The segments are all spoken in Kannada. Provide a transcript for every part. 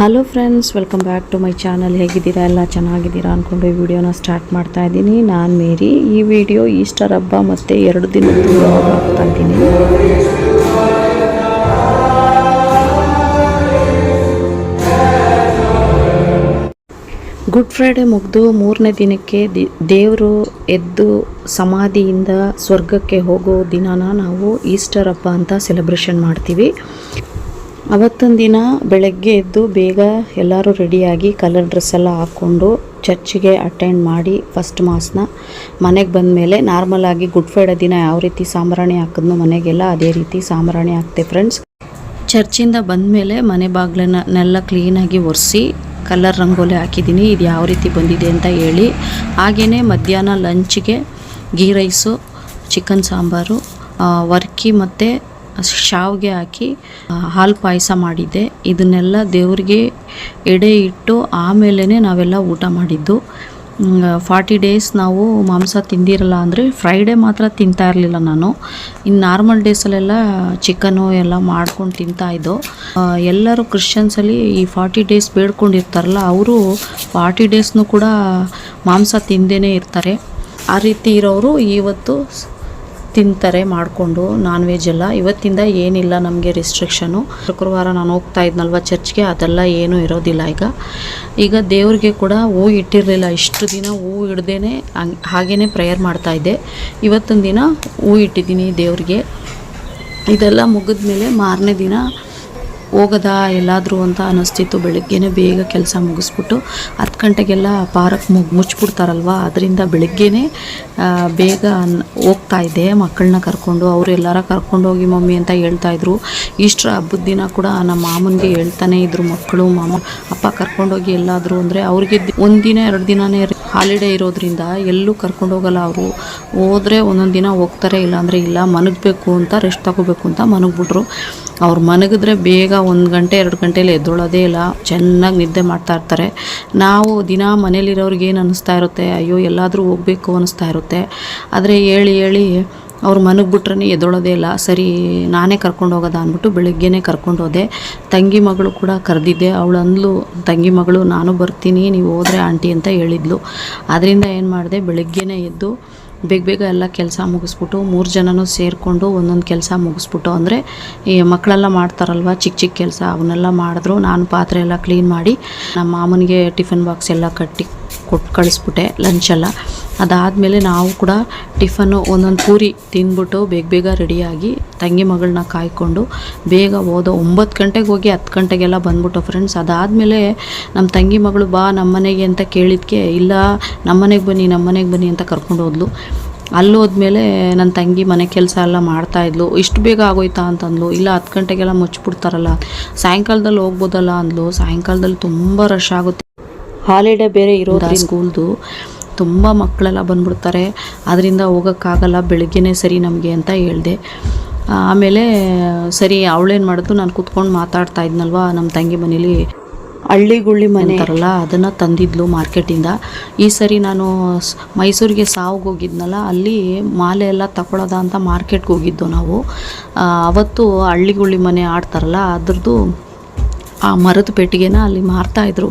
Hello friends welcome back to my channel ಹೇಗಿದ್ದೀರಾ? ಎಲ್ಲ ಚೆನ್ನಾಗಿದ್ದೀರಾ ಅಂದ್ಕೊಂಡು ಈ ವಿಡಿಯೋನ ಸ್ಟಾರ್ಟ್ ಮಾಡ್ತಾ ಇದ್ದೀನಿ. ನಾನು ಮೇರಿ. ಈ ವಿಡಿಯೋ ಈಸ್ಟರ್ ಹಬ್ಬ ಮತ್ತು ಎರಡು vlog ಹಾಕ್ತಾ ಇದ್ದೀನಿ ಗುಡ್ ಫ್ರೈಡೆ ಮುಗಿದು ಮೂರನೇ ದಿನಕ್ಕೆ ದಿ ದೇವರು ಎದ್ದು ಸಮಾಧಿಯಿಂದ ಸ್ವರ್ಗಕ್ಕೆ ಹೋಗೋ ದಿನನ ನಾವು ಈಸ್ಟರ್ ಹಬ್ಬ ಅಂತ ಸೆಲೆಬ್ರೇಷನ್ ಮಾಡ್ತೀವಿ. ಅವತ್ತೊಂದು ದಿನ ಬೆಳಗ್ಗೆ ಎದ್ದು ಬೇಗ ಎಲ್ಲರೂ ರೆಡಿಯಾಗಿ ಕಲರ್ ಡ್ರೆಸ್ ಎಲ್ಲ ಹಾಕ್ಕೊಂಡು ಚರ್ಚಿಗೆ ಅಟೆಂಡ್ ಮಾಡಿ ಫಸ್ಟ್ ಮಾಸ್ನ ಮನೆಗೆ ಬಂದ ಮೇಲೆ ನಾರ್ಮಲ್ ಆಗಿ ಗುಡ್ ಫ್ರೈಡೆ ದಿನ ಯಾವ ರೀತಿ ಸಾಂಬ್ರಾಣಿ ಹಾಕಿದ್ನೋ ಮನೆಗೆಲ್ಲ ಅದೇ ರೀತಿ ಸಾಂಬ್ರಾಣಿ ಹಾಕ್ತೆ ಫ್ರೆಂಡ್ಸ್ ಚರ್ಚಿಂದ ಬಂದಮೇಲೆ ಮನೆ ಬಾಗಿಲನ್ನೆಲ್ಲ ಕ್ಲೀನಾಗಿ ಒರೆಸಿ ಕಲರ್ ರಂಗೋಲಿ ಹಾಕಿದ್ದೀನಿ ಇದು ಯಾವ ರೀತಿ ಬಂದಿದೆ ಅಂತ ಹೇಳಿ. ಹಾಗೆಯೇ ಮಧ್ಯಾಹ್ನ ಲಂಚ್ಗೆ ಗೀ ರೈಸು ಚಿಕನ್ ಸಾಂಬಾರು ವರ್ಕಿ ಮತ್ತು ಶಾವಿಗೆ ಹಾಕಿ ಹಾಲು ಪಾಯಸ ಮಾಡಿದ್ದೆ. ಇದನ್ನೆಲ್ಲ ದೇವ್ರಿಗೆ ಎಡೆ ಇಟ್ಟು ಆಮೇಲೆ ನಾವೆಲ್ಲ ಊಟ ಮಾಡಿದ್ದು. ಫಾರ್ಟಿ ಡೇಸ್ ನಾವು ಮಾಂಸ ತಿಂದಿರಲ್ಲ ಅಂದರೆ ಫ್ರೈಡೇ ಮಾತ್ರ ತಿಂತಾ ಇರಲಿಲ್ಲ ನಾನು. ಇನ್ನು ನಾರ್ಮಲ್ ಡೇಸಲ್ಲೆಲ್ಲ ಚಿಕನು ಎಲ್ಲ ಮಾಡ್ಕೊಂಡು ತಿಂತಾ ಇದ್ದೋ. ಆ, ಎಲ್ಲರೂ ಕ್ರಿಶ್ಚಿಯನ್ಸಲ್ಲಿ ಈ ಫಾರ್ಟಿ ಡೇಸ್ ಬೇಡ್ಕೊಂಡಿರ್ತಾರಲ್ಲ ಅವರು ಫಾರ್ಟಿ ಡೇಸ್ನು ಕೂಡ ಮಾಂಸ ತಿಂದೇ ಇರ್ತಾರೆ. ಆ ರೀತಿ ಇರೋರು ಇವತ್ತು ತಿಂತಾರೆ ಮಾಡಿಕೊಂಡು ನಾನ್ ವೆಜ್ ಎಲ್ಲ. ಇವತ್ತಿಂದ ಏನಿಲ್ಲ ನಮಗೆ ರಿಸ್ಟ್ರಿಕ್ಷನು ಶುಕ್ರವಾರ ನಾನು ಹೋಗ್ತಾ ಇದ್ನಲ್ವ ಚರ್ಚ್ಗೆ, ಅದೆಲ್ಲ ಏನೂ ಇರೋದಿಲ್ಲ ಈಗ. ಈಗ ದೇವ್ರಿಗೆ ಕೂಡ ಹೂ ಇಟ್ಟಿರಲಿಲ್ಲ. ಇಷ್ಟು ದಿನ ಹೂ ಇಡ್ದೇನೆ ಹಂಗ್ ಪ್ರೇಯರ್ ಮಾಡ್ತಾ ಇದ್ದೆ. ಇವತ್ತೊಂದು ದಿನ ಹೂ ಇಟ್ಟಿದ್ದೀನಿ ದೇವ್ರಿಗೆ. ಇದೆಲ್ಲ ಮುಗಿದ್ಮೇಲೆ ಮಾರನೇ ದಿನ ಹೋಗೋದಾ ಎಲ್ಲಾದರೂ ಅಂತ ಅನ್ನಿಸ್ತಿತ್ತು ಬೆಳಗ್ಗೆನೇ ಬೇಗ ಕೆಲಸ ಮುಗಿಸ್ಬಿಟ್ಟು ಹತ್ತು ಗಂಟೆಗೆಲ್ಲ ಪಾರಕ್ ಮುಗ್ ಮುಚ್ಚಿಬಿಡ್ತಾರಲ್ವ ಅದರಿಂದ ಬೆಳಗ್ಗೆನೇ ಬೇಗ ಹೋಗ್ತಾ ಇದ್ದೆ. ಮಕ್ಕಳನ್ನ ಕರ್ಕೊಂಡು, ಅವರು ಕರ್ಕೊಂಡು ಹೋಗಿ ಮಮ್ಮಿ ಅಂತ ಹೇಳ್ತಾ ಇದ್ರು. ಇಷ್ಟರ ಹಬ್ಬದ ದಿನ ಕೂಡ ನಮ್ಮ ಮಾಮನಿಗೆ ಹೇಳ್ತಾನೆ ಇದ್ರು ಮಕ್ಕಳು. ಮಾಮ, ಅಪ್ಪ ಕರ್ಕೊಂಡೋಗಿ ಎಲ್ಲಾದರೂ ಅಂದರೆ ಅವ್ರಿಗೆ ಒಂದು ಒಂದಿನ ಎರಡು ದಿನನೇ ಹಾಲಿಡೇ ಇರೋದ್ರಿಂದ ಎಲ್ಲೂ ಕರ್ಕೊಂಡು ಹೋಗಲ್ಲ ಅವರು. ಹೋದರೆ ಒಂದೊಂದು ದಿನ ಹೋಗ್ತಾರೆ, ಇಲ್ಲಾಂದರೆ ಇಲ್ಲ, ಮನಗಬೇಕು ಅಂತ ರೆಸ್ಟ್ ತಗೋಬೇಕು ಅಂತ ಮನಗ್ಬಿಟ್ರು. ಅವ್ರು ಮನಗಿದ್ರೆ ಬೇಗ ಒಂದು ಗಂಟೆ, ಎರಡು ಗಂಟೆಯಲ್ಲಿ ಎದ್ದೊಳೋದೇ ಇಲ್ಲ. ಚೆನ್ನಾಗಿ ನಿದ್ದೆ ಮಾಡ್ತಾ ಇರ್ತಾರೆ. ನಾವು ದಿನ ಮನೇಲಿರೋರಿಗೆ ಏನು ಅನ್ನಿಸ್ತಾ ಇರುತ್ತೆ? ಅಯ್ಯೋ, ಎಲ್ಲಾದರೂ ಹೋಗಬೇಕು ಅನ್ನಿಸ್ತಾ ಇರುತ್ತೆ. ಆದರೆ ಹೇಳಿ ಹೇಳಿ ಅವ್ರು ಮನಗ್ಬಿಟ್ರೆ ಎದ್ದೊಳೋದೇ ಇಲ್ಲ. ಸರಿ, ನಾನೇ ಕರ್ಕೊಂಡು ಹೋಗೋದ ಅಂದ್ಬಿಟ್ಟು ಬೆಳಗ್ಗೆನೇ ಕರ್ಕೊಂಡು ಹೋದೆ. ತಂಗಿ ಮಗಳು ಕೂಡ ಕರೆದಿದ್ದೆ. ಅವಳು ಅಂದ್ಲು, ತಂಗಿ ಮಗಳು, ನಾನು ಬರ್ತೀನಿ, ನೀವು ಹೋದ್ರೆ ಆಂಟಿ ಅಂತ ಹೇಳಿದ್ಲು. ಅದರಿಂದ ಏನು ಮಾಡಿದೆ? ಬೆಳಗ್ಗೆನೇ ಎದ್ದು ಬೇಗ ಬೇಗ ಎಲ್ಲ ಕೆಲಸ ಮುಗಿಸ್ಬಿಟ್ಟು ಮೂರು ಜನನೂ ಸೇರಿಕೊಂಡು ಒಂದೊಂದು ಕೆಲಸ ಮುಗಿಸ್ಬಿಟ್ಟು ಅಂದರೆ ಈ ಮಕ್ಕಳೆಲ್ಲ ಮಾಡ್ತಾರಲ್ವ ಚಿಕ್ಕ ಚಿಕ್ಕ ಕೆಲಸ ಅವನ್ನೆಲ್ಲ ಮಾಡಿದ್ರು. ನಾನು ಪಾತ್ರೆ ಎಲ್ಲ ಕ್ಲೀನ್ ಮಾಡಿ, ನಮ್ಮ ಮಾಮನಿಗೆ ಟಿಫನ್ ಬಾಕ್ಸ್ ಎಲ್ಲ ಕಟ್ಟಿ ಕೊಟ್ಟು ಕಳಿಸ್ಬಿಟ್ಟೆ ಲಂಚೆಲ್ಲ ಅದಾದಮೇಲೆ ನಾವು ಕೂಡ ಟಿಫನ್ನು ಒಂದೊಂದು ಪೂರಿ ತಿಂದ್ಬಿಟ್ಟು ಬೇಗ ಬೇಗ ರೆಡಿಯಾಗಿ ತಂಗಿ ಮಗಳನ್ನ ಕಾಯ್ಕೊಂಡು ಬೇಗ ಹೋದೋ ಒಂಬತ್ತು ಗಂಟೆಗೆ ಹೋಗಿ ಹತ್ತು ಗಂಟೆಗೆಲ್ಲ ಬಂದ್ಬಿಟ್ಟು ಫ್ರೆಂಡ್ಸ್ ಅದಾದಮೇಲೆ ನಮ್ಮ ತಂಗಿ ಮಗಳು ಬಾ ನಮ್ಮ ಮನೆಗೆ ಅಂತ ಕೇಳಿದ್ಕೆ ಇಲ್ಲ ನಮ್ಮ ಮನೆಗೆ ಬನ್ನಿ ನಮ್ಮ ಮನೆಗೆ ಬನ್ನಿ ಅಂತ ಕರ್ಕೊಂಡು ಹೋದ್ಲು. ಅಲ್ಲಿ ಹೋದ್ಮೇಲೆ ನನ್ನ ತಂಗಿ ಮನೆ ಕೆಲಸ ಎಲ್ಲ ಮಾಡ್ತಾಯಿದ್ಲು ಇಷ್ಟು ಬೇಗ ಆಗೋಯ್ತಾ ಅಂತಂದ್ಲು. ಇಲ್ಲ ಹತ್ತು ಗಂಟೆಗೆಲ್ಲ ಮುಚ್ಚಿಬಿಡ್ತಾರಲ್ಲ ಸಾಯಂಕಾಲದಲ್ಲಿ ಹೋಗ್ಬೋದಲ್ಲ ಅಂದ್ಲು. ಸಾಯಂಕಾಲದಲ್ಲಿ ತುಂಬ ರಶ್ ಆಗುತ್ತೆ. ಹಾಲಿಡೇ ಬೇರೆ ಇರೋದ್ರಿಂದ ಸ್ಕೂಲ್ದು ತುಂಬ ಮಕ್ಕಳೆಲ್ಲ ಬಂದ್ಬಿಡ್ತಾರೆ. ಅದರಿಂದ ಹೋಗೋಕ್ಕಾಗಲ್ಲ ಬೆಳಗ್ಗೆನೇ ಸರಿ ನಮಗೆ ಅಂತ ಹೇಳಿದೆ. ಆಮೇಲೆ ಸರಿ ಅವಳೇನು ಮಾಡಿದ್ಲು ನಾನು ಕೂತ್ಕೊಂಡು ಮಾತಾಡ್ತಾ ಇದ್ನಲ್ವ ನಮ್ಮ ತಂಗಿ ಮನೇಲಿ. ಹಳ್ಳಿಗುಳ್ಳಿ ಮನೆ. ಅಂತಾರಲ್ಲ ಅದನ್ನು ತಂದಿದ್ಲು ಮಾರ್ಕೆಟಿಂದ. ಈ ಸರಿ ನಾನು ಮೈಸೂರಿಗೆ ಸಾವ್ಗೆ ಹೋಗಿದ್ನಲ್ಲ ಅಲ್ಲಿ ಮಾಲೆ ಎಲ್ಲ ತಗೊಳ್ಳೋದ ಅಂತ ಮಾರ್ಕೆಟ್ಗೆ ಹೋಗಿದ್ದು ನಾವು. ಅವತ್ತು ಹಳ್ಳಿಗುಳ್ಳಿ ಮನೆ ಆಡ್ತಾರಲ್ಲ ಅದ್ರದ್ದು ಆ ಮರದ ಪೆಟ್ಟಿಗೆನ ಅಲ್ಲಿ ಮಾರ್ತಾ ಇದ್ರು.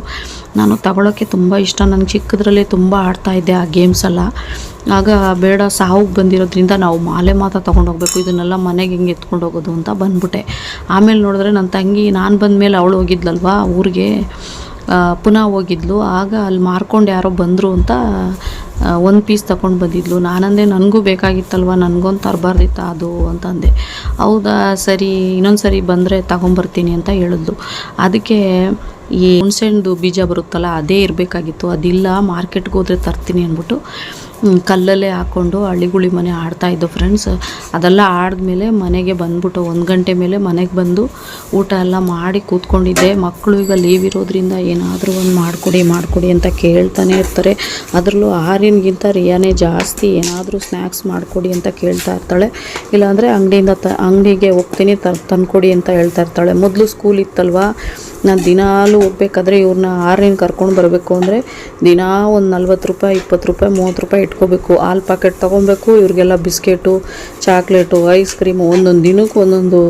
ನಾನು ತಗೊಳ್ಳೋಕ್ಕೆ ತುಂಬ ಇಷ್ಟ. ನನಗೆ ಚಿಕ್ಕದ್ರಲ್ಲೇ ತುಂಬ ಆಡ್ತಾ ಇದ್ದೆ ಆ ಗೇಮ್ಸ್ ಎಲ್ಲ. ಆಗ ಬೇಡ, ಸಾವುಗೆ ಬಂದಿರೋದ್ರಿಂದ ನಾವು ಮಾಲೆ ಮಾತ್ರ ತೊಗೊಂಡು ಹೋಗಬೇಕು ಇದನ್ನೆಲ್ಲ ಮನೆಗೆ ಹಿಂಗೆ ಎತ್ಕೊಂಡು ಹೋಗೋದು ಅಂತ ಬಂದ್ಬಿಟ್ಟೆ. ಆಮೇಲೆ ನೋಡಿದ್ರೆ ನನ್ನ ತಂಗಿ, ನಾನು ಬಂದ ಮೇಲೆ ಅವಳು ಹೋಗಿದ್ಲಲ್ವಾ ಊರಿಗೆ. ಪುನಃ ಹೋಗಿದ್ಲು. ಆಗ ಅಲ್ಲಿ ಮಾರ್ಕೊಂಡು ಯಾರೋ ಬಂದರು ಅಂತ ಒಂದು ಪೀಸ್ ತಗೊಂಡು ಬಂದಿದ್ಲು. ನಾನಂದೆ, ನನಗೂ ಬೇಕಾಗಿತ್ತಲ್ವ? ನನಗೊಂದು ತರಬಾರ್ದಿತ್ತ ಅದು? ಅಂತಂದೆ ಹೌದಾ, ಸರಿ, ಇನ್ನೊಂದು ಸರಿ ಬಂದರೆ ತಗೊಂಬರ್ತೀನಿ ಅಂತ ಹೇಳಿದ್ಲು. ಅದಕ್ಕೆ ಈ ಹುಣ್ಸೆಹಣ್ಣು ಬೀಜ ಬರುತ್ತಲ್ಲ, ಅದೇ ಇರಬೇಕಾಗಿತ್ತು. ಅದಿಲ್ಲ, ಮಾರ್ಕೆಟ್ಗೆ ಹೋದರೆ ತರ್ತೀನಿ ಅಂದ್ಬಿಟ್ಟು ಕಲ್ಲಲ್ಲೇ ಹಾಕ್ಕೊಂಡು ಹಳ್ಳಿಗುಳಿ ಮನೆ ಆಡ್ತಾ ಇದ್ದು ಫ್ರೆಂಡ್ಸ್ ಅದೆಲ್ಲ ಆಡಿದ್ಮೇಲೆ ಮನೆಗೆ ಬಂದ್ಬಿಟ್ಟು ಒಂದು ಗಂಟೆ ಮೇಲೆ ಮನೆಗೆ ಬಂದು ಊಟ ಎಲ್ಲ ಮಾಡಿ ಕೂತ್ಕೊಂಡಿದ್ದೆ. ಮಕ್ಕಳು ಈಗ ಲೀವ್ ಇರೋದ್ರಿಂದ ಏನಾದರೂ ಒಂದು ಮಾಡಿಕೊಡಿ ಮಾಡಿಕೊಡಿ ಅಂತ ಕೇಳ್ತಾನೆ ಇರ್ತಾರೆ. ಅದರಲ್ಲೂ ಆರಿನ್ಗಿಂತ ರಿಯಾನೇ ಜಾಸ್ತಿ ಏನಾದರೂ ಸ್ನ್ಯಾಕ್ಸ್ ಮಾಡಿಕೊಡಿ ಅಂತ ಕೇಳ್ತಾ ಇರ್ತಾಳೆ. ಇಲ್ಲಾಂದರೆ ಅಂಗಡಿಯಿಂದ ತ, ಅಂಗಡಿಗೆ ಹೋಗ್ತೀನಿ, ತ, ತಂದ್ಕೊಡಿ ಅಂತ ಹೇಳ್ತಾ ಇರ್ತಾಳೆ. ಮೊದಲು ಸ್ಕೂಲ್ ಇತ್ತಲ್ವಾ? ನಾನು ದಿನಾಲೂ ಹೋಗ್ಬೇಕಾದ್ರೆ ಇವ್ರನ್ನ ಆರಿನ ಕರ್ಕೊಂಡು ಬರಬೇಕು ಅಂದರೆ ದಿನಾ ಒಂದು ನಲ್ವತ್ತು ರೂಪಾಯಿ, ಇಪ್ಪತ್ತು ರೂಪಾಯಿ, ಮೂವತ್ತು ರೂಪಾಯಿ ಇಟ್ಕೋಬೇಕು, ಹಾಲು ಪ್ಯಾಕೆಟ್ ತೊಗೊಬೇಕು, ಇವ್ರಿಗೆಲ್ಲ ಬಿಸ್ಕೆಟು, ಚಾಕ್ಲೇಟು ಐಸ್ ಕ್ರೀಮು ಒಂದೊಂದು ದಿನಕ್ಕೆ ಒಂದೊಂದು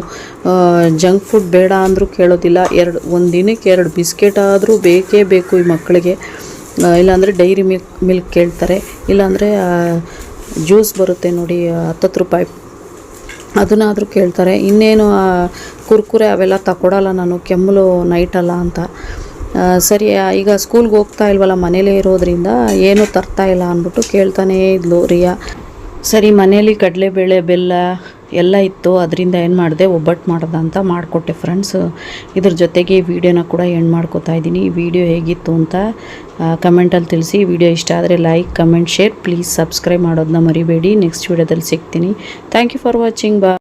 ಜಂಕ್ ಫುಡ್ ಬೇಡ ಅಂದರೂ ಕೇಳೋದಿಲ್ಲ. ಎರಡು, ಒಂದು ದಿನಕ್ಕೆ ಎರಡು ಬಿಸ್ಕೆಟ್ ಆದರೂ ಬೇಕೇ ಬೇಕು ಈ ಮಕ್ಕಳಿಗೆ. ಇಲ್ಲಾಂದರೆ ಡೈರಿ ಮಿಲ್ಕ್ ಮಿಲ್ಕ್ ಕೇಳ್ತಾರೆ. ಇಲ್ಲಾಂದರೆ ಜ್ಯೂಸ್ ಬರುತ್ತೆ ನೋಡಿ, ಹತ್ತತ್ತು ರೂಪಾಯಿ. ಅದನ್ನಾದರೂ ಕೇಳ್ತಾರೆ. ಇನ್ನೇನು ಕುರ್ಕುರೆ ಅವೆಲ್ಲ ತಗೊಡಲ್ಲ ನಾನು, ಕೆಮ್ಮಲು ನೈಟಲ್ಲ ಅಂತ. ಸರಿ ಈಗ ಸ್ಕೂಲ್ಗೆ ಹೋಗ್ತಾ ಇಲ್ವಲ್ಲ, ಮನೇಲೇ ಇರೋದ್ರಿಂದ ಏನೂ ತರ್ತಾ ಇಲ್ಲ ಅಂದ್ಬಿಟ್ಟು ಕೇಳ್ತಾನೇ ಇದ್ಲು ರಿಯಾ. ಸರಿ, ಮನೇಲಿ ಕಡಲೆಬೇಳೆ, ಬೆಲ್ಲ ಎಲ್ಲ ಇತ್ತು. ಅದರಿಂದ ಏನು ಮಾಡಿದೆ, ಒಬ್ಬಟ್ಟು ಮಾಡ್ದೆ ಅಂತ ಮಾಡಿಕೊಟ್ಟೆ ಫ್ರೆಂಡ್ಸ್ ಇದ್ರ ಜೊತೆಗೆ ಈ ವಿಡಿಯೋನ ಕೂಡ ಎಂಡ್ ಮಾಡ್ಕೋತಾ ಇದ್ದೀನಿ. ಈ ವಿಡಿಯೋ ಹೇಗಿತ್ತು ಅಂತ ಕಮೆಂಟಲ್ಲಿ ತಿಳಿಸಿ. ವಿಡಿಯೋ ಇಷ್ಟ ಆದರೆ like comment share please subscribe ಮಾಡೋದನ್ನ ಮರಿಬೇಡಿ. ನೆಕ್ಸ್ಟ್ ವಿಡಿಯೋದಲ್ಲಿ ಸಿಗ್ತೀನಿ. ಥ್ಯಾಂಕ್ ಯು ಫಾರ್ ವಾಚಿಂಗ್ ಬಾ